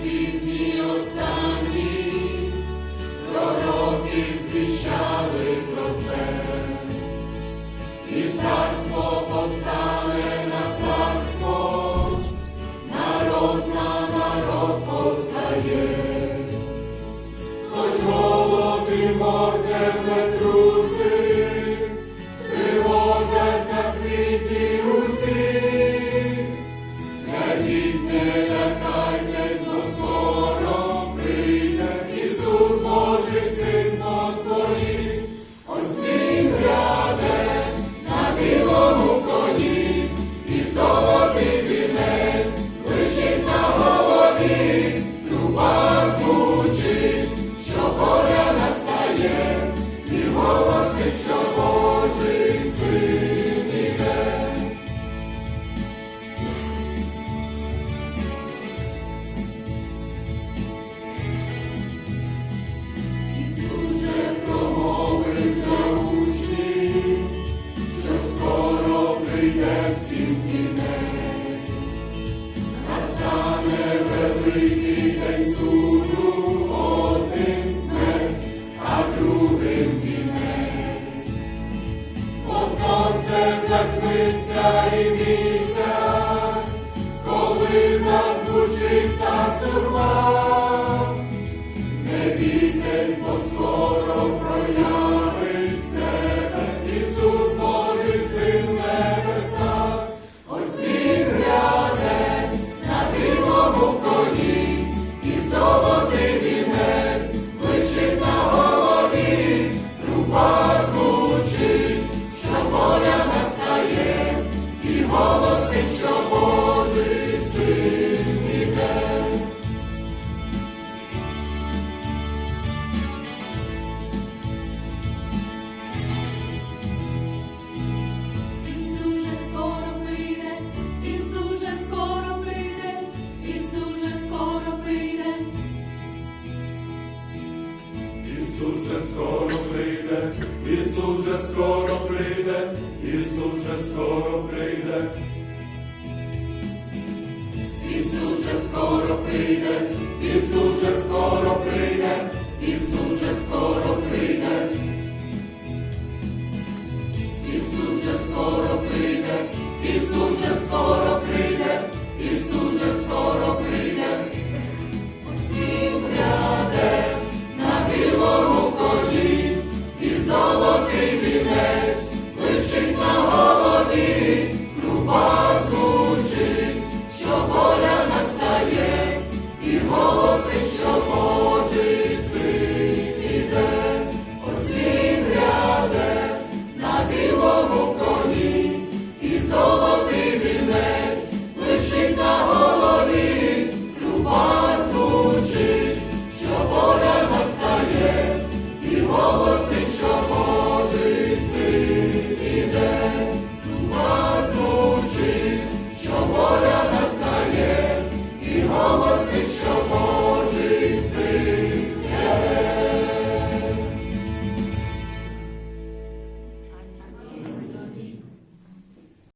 see me. Затьмиться і місяць, Ісус вже скоро прийде, Ісус вже скоро прийде, Ісус вже скоро прийде. Ісус вже скоро прийде, Ісус вже скоро прийде, Ісус вже скоро прийде. Ісус вже скоро прийде, Ісус вже скоро прийде.